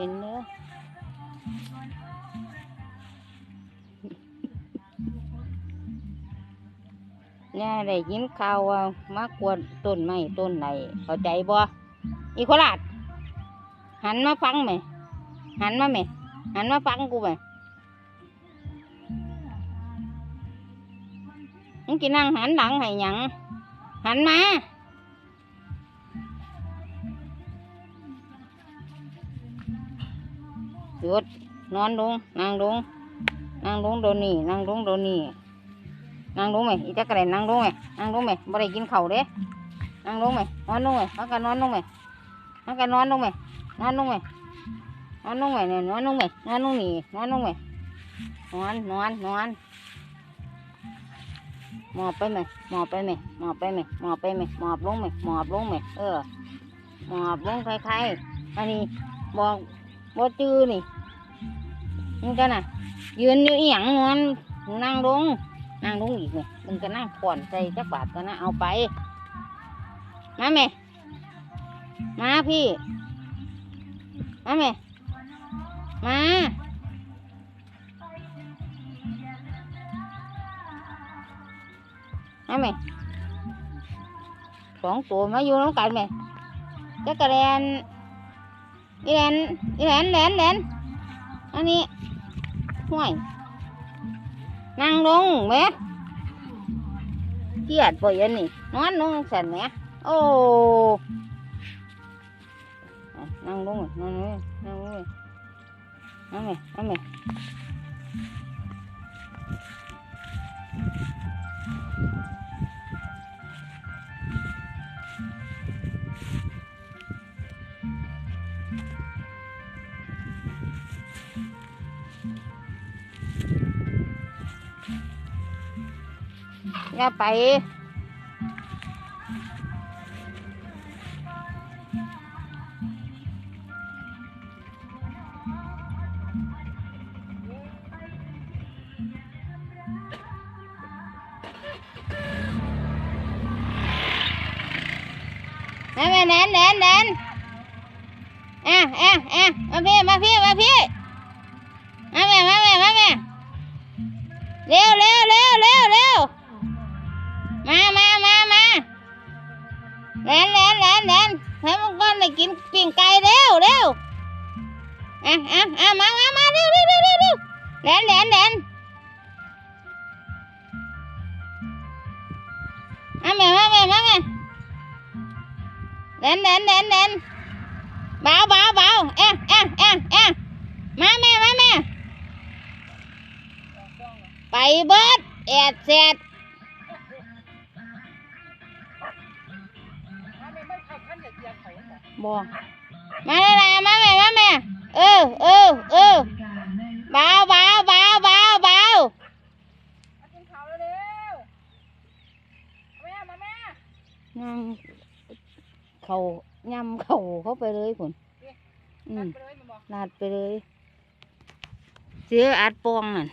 เห็นเด้อเนี่ยได้ยินข่าวว่ามากวนต้นไม้ต้นไหนเข้าใจบ่อีโคราชหันมาฟังไหมหันมาไหมหันมาฟังกูไหมมึงกินนั่งหันหลังให้หยังหันมา หยุดนอนลงนั่งลงนั่งลงโดนนี่นั่งลงโดนนี่นั่งลงไหมอีจักรเรนนั่งลงไหมนั่งลงไหมบ่ได้กินเข้าเด้นั่งลงไหมนอนลงไหมพักกันนอนลงไหมพักกันนอนลงไหมนอนลงไหมนอนลงไหมเนี่ยนอนลงไหมนอนลงนี่นอนลงไหมนอนนอนนอนหมอบไปไหมหมอบไปไหมหมอบไปไหมหมอบไปไหมหมอบลงไหมหมอบลงไหมเออหมอบลงใคล้ายๆอันนี้บอก บ่จื้อนี่มึงกันน่ะ ยืนอยู่อีหยังนอนนั่งลงนั่งลงอีกนี่มึงก็นั่งผ่อนใจจักบาทก็นะเอาไป มาแม่มาพี่ มาแม่มามาแม่สองตัวมาอยู่น้องกันแม่จักรแลน อีแลนอีแลนแลนแลนอันนี้ห่วยนั่งลงแม่เกลียดบ่ยันนี้นอนลงสันแม่โอ้อะนั่งลงนั่งลงนั่งลงนั่งไหมนั่งไหม อย่าไป แม่แนนแนนแนนอะอะอะมาพี่ มาพี่ มาพี่ มาแม่มาแม่มาแม่ เร็วเร็วเร็วเร็วเร็วมามามามาแลนแลนแลนแลนให้มันก้อนเลยกินปิ้งไก่เร็วเร็วอะอะอะมามามาเร็วเร็วเร็วเร็วเร็วแลนแลนแลนมาแม่มาแม่มาแม่แลนแลนแลนแลนเบาเบาเบาเอ๊ะเอ๊ะเอ๊ะเอ๊ะมาแม่มาแม่ ไปเบิดแอดเสร็จบอมาเลยนะมาแม่มาแม่เออเออเออเบาเบาเบาเบาเบากินข้าวเร็วๆแม่มาแม่นั่งเขายำเขาเข้าไปเลยผุนอืมไปเลยมันบอกลาดไปเลย เสืออัดปองนั่น